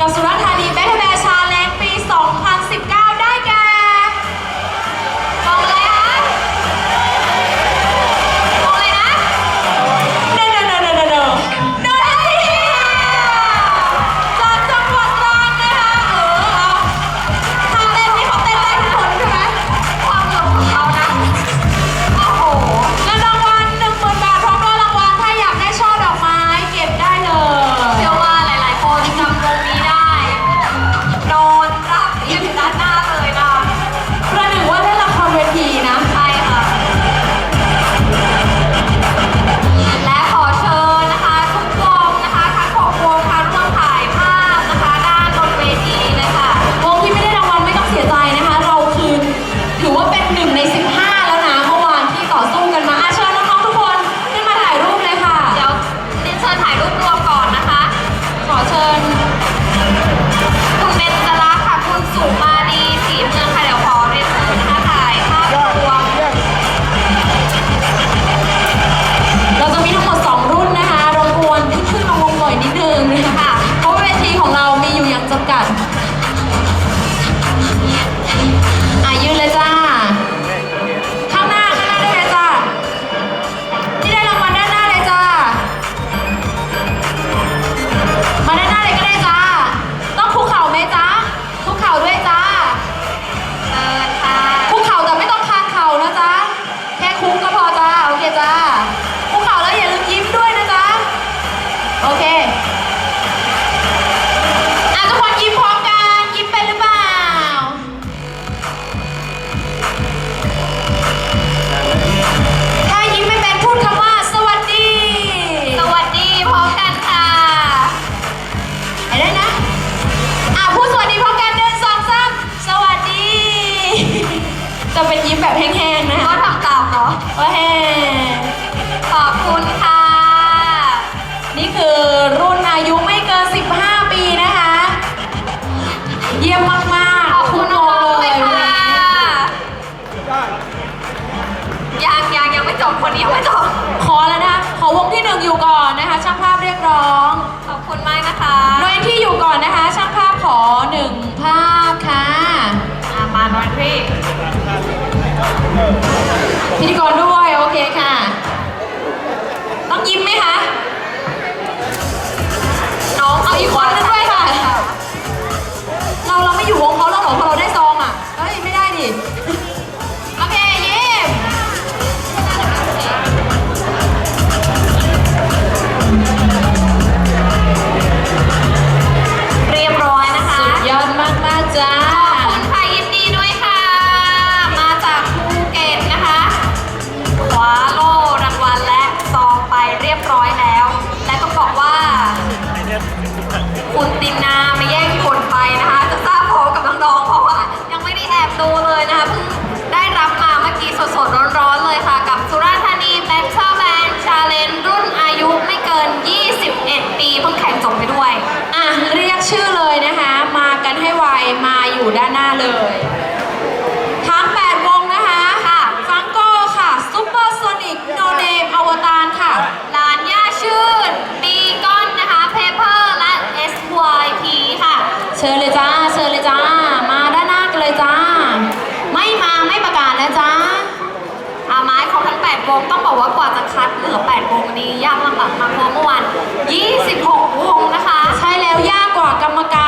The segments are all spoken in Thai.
กับสุราร์ธานี 가자 우계자. ร้อง ขอบคุณมากนะคะน้อยที่อยู่ก่อนนะคะ ช่างภาพขอหนึ่งภาพค่ะมาน้อยที่พิธีกรด้วย โอเคค่ะ ต้องยิ้มไหมคะ น้องเอาอีกคนนึ ด้านหน้าเลยทั้ง8วงนะคะค่ะฟังโก้ค่ะซุปเปอร์โซนิกโนเนมอวตารค่ะลานย่าชื่นปีก้อนนะคะเพเปอร์และ SYP ค่ะ เชิญเลยจ้าเชิญเลยจ้า มาด้านหน้ากันเลยจ้า ไม่มาไม่ประกาศนะจ้าอาไม้ของทั้ง8วงต้องบอกว่ากว่าจะคัดเหลือ8วงนี้ยากลำบากมากเพราะเมื่อวัน 26 วงนะคะ ใช่แล้วยากกว่ากรรมการ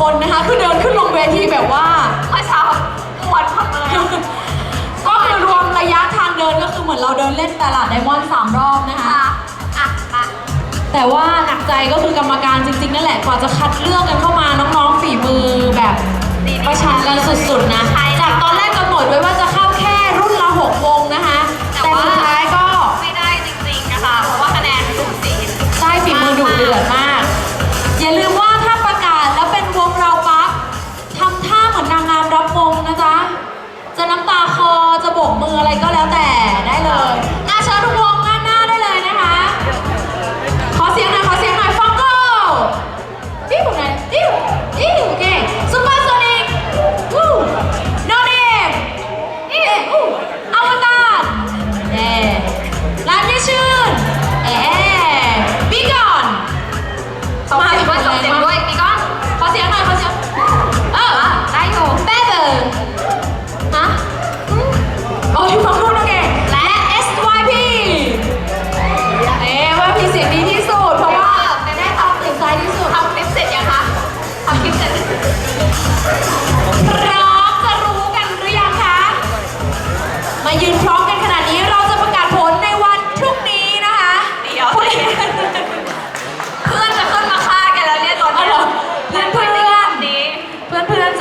คนนะคะคือเดินขึ้นลงเวทีแบบว่า เมื่อเช้าเมื่อวันก็คือรวมระยะทางเดินก็คือเหมือนเราเดินเล่นตลาดไดมอนด์สามรอบนะคะแต่ว่าหนักใจก็คือกรรมการจริงๆ นั่นแหละ กว่าจะคัดเลือกกันเข้ามาน้องๆฝีมือแบบประชันกันสุดๆนะจากตอนแรกกำหนดไว้ว่าจะ ออะไรก็แล้วแต่ได้เลยอาเชิญทุกวงด้าหน้าได้เลยนะคะ ขอเสียงหน่อยขอเสียงหน่อยฟองโก้ดิ้วหน่อยดิ้วดิ้วโอเคซุปเปอร์โซนิกวู้โนเนมนี่อู้อวตารเอร้านพี่ชื่นเอ๊บิ๊กก่อนมาถึงว่าส่งเสียงด้วย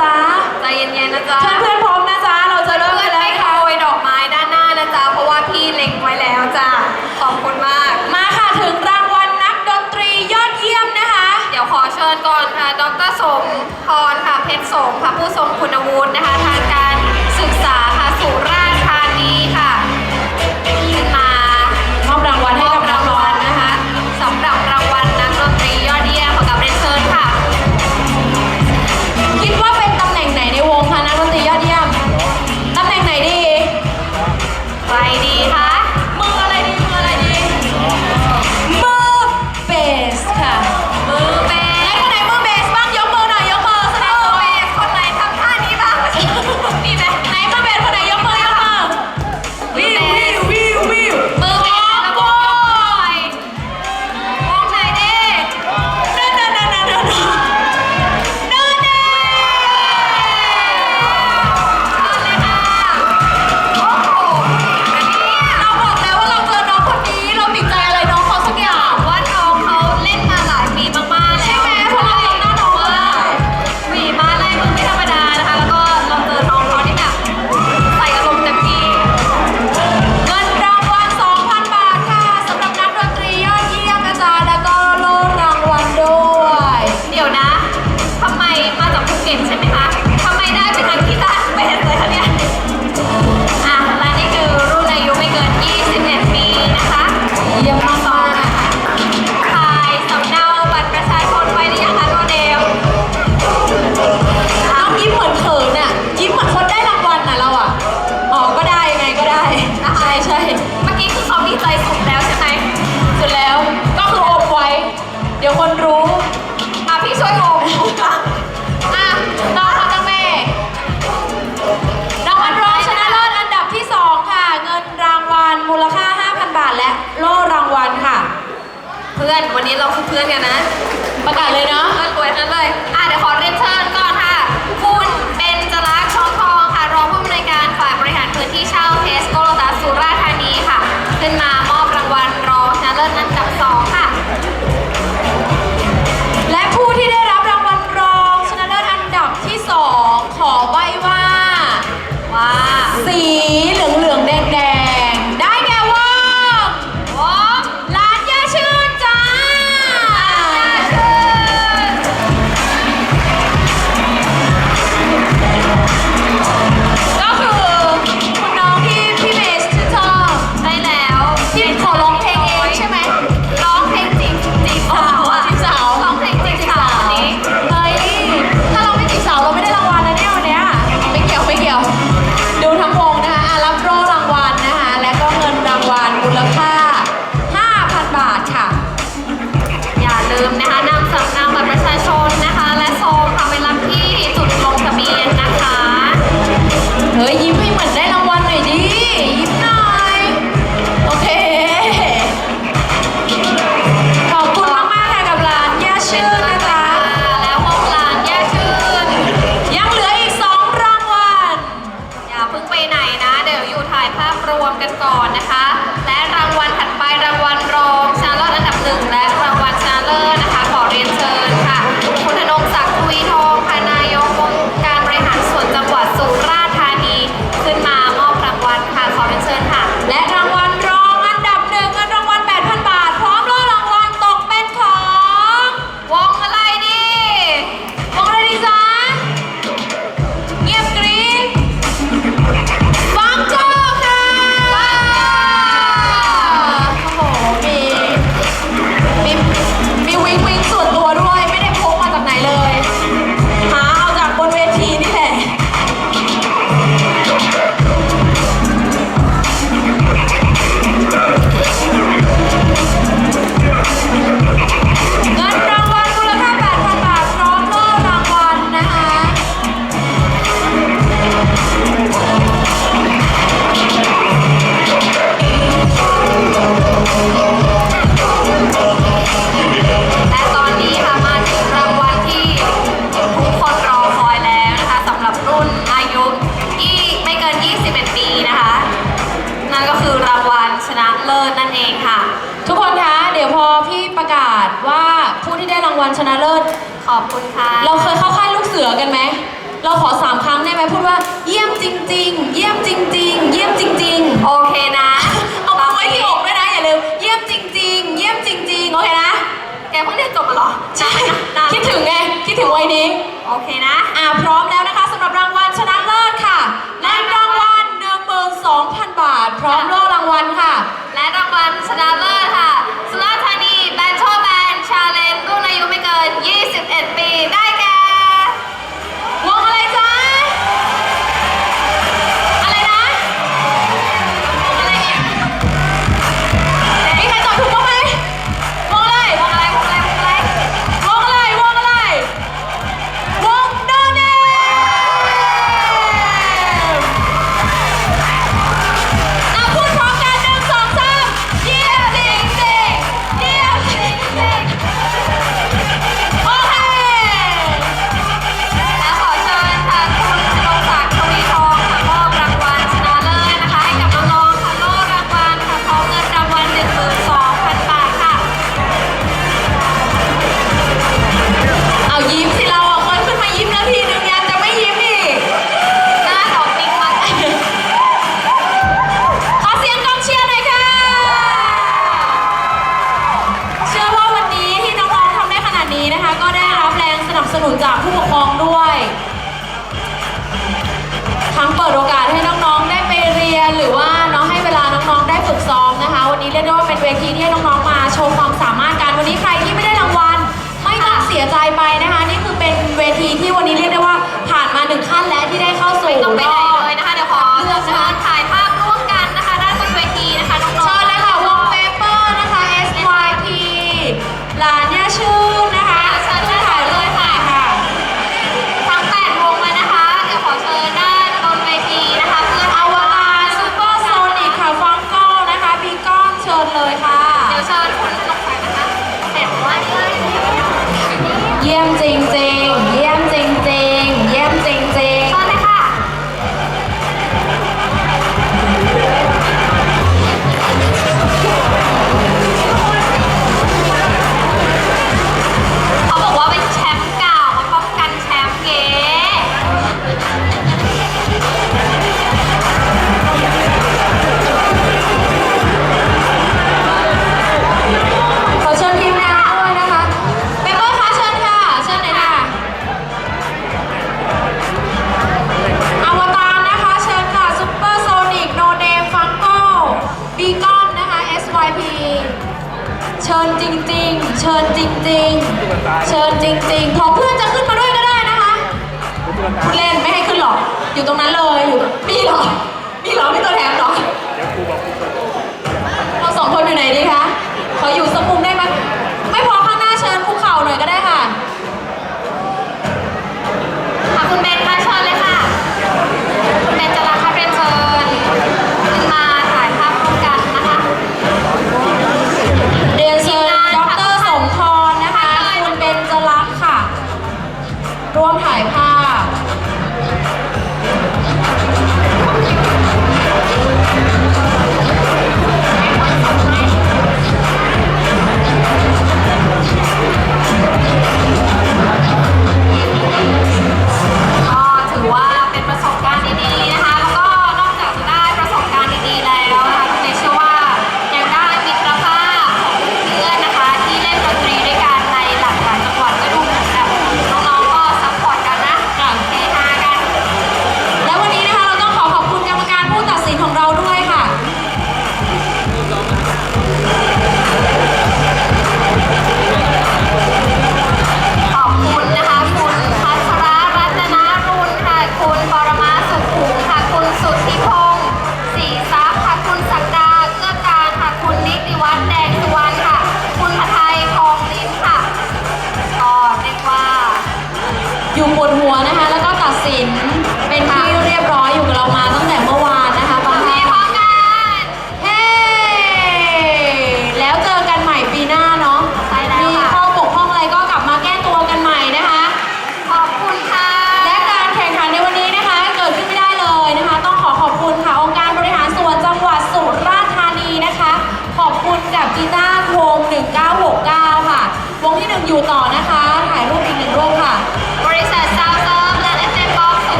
จ๊ะ ใจเย็นๆนะจ๊ะ เพื่อนๆพร้อมนะจ๊ะ เราจะเริ่มกันแล้วให้เาไว้ดอกไม้ด้านหน้านะจ๊ะ เพราะว่าพี่เล็งไว้แล้วจ้ะ ขอบคุณมาก มาค่ะถึงรางวัลนักดนตรียอดเยี่ยมนะคะ เดี๋ยวขอเชิญก่อนค่ะ ดรสมพรค่ะ เพชรสมค่ะ ผู้ทรงคุณวุฒินะคะ ทางการ เยี่ยมจริง ๆ เยี่ยมจริง ๆ เยี่ยมจริง ๆ โอเคนะ เอามาไว้ที่อกด้วยนะอย่าลืม เยี่ยมจริง ๆ เยี่ยมจริง ๆ โอเคนะ แกเพิ่งเรียนจบมาหรอ ใช่ คิดถึงไง คิดถึงวัยนี้ โอเคนะ อ่าพร้อมแล้วนะคะสำหรับรางวัลชนะเลิศค่ะ และรางวัลหนึ่งหมื่นสองพันบาท พร้อมโล่รางวัลค่ะ และรางวัลชนะเลิศค่ะ สุรารธานีแบนโชแบนชาเลนรุ่นอายุไม่เกิน 21 ปีได้ ญจริง ๆ เชิญจริง ๆ เชิญจริงๆของเพื่อนจะขึ้นมาด้วยก็ได้นะคะ เล่นไม่ให้ขึ้นหรอก อยู่ตรงนั้นเลยอยู่มีหรอ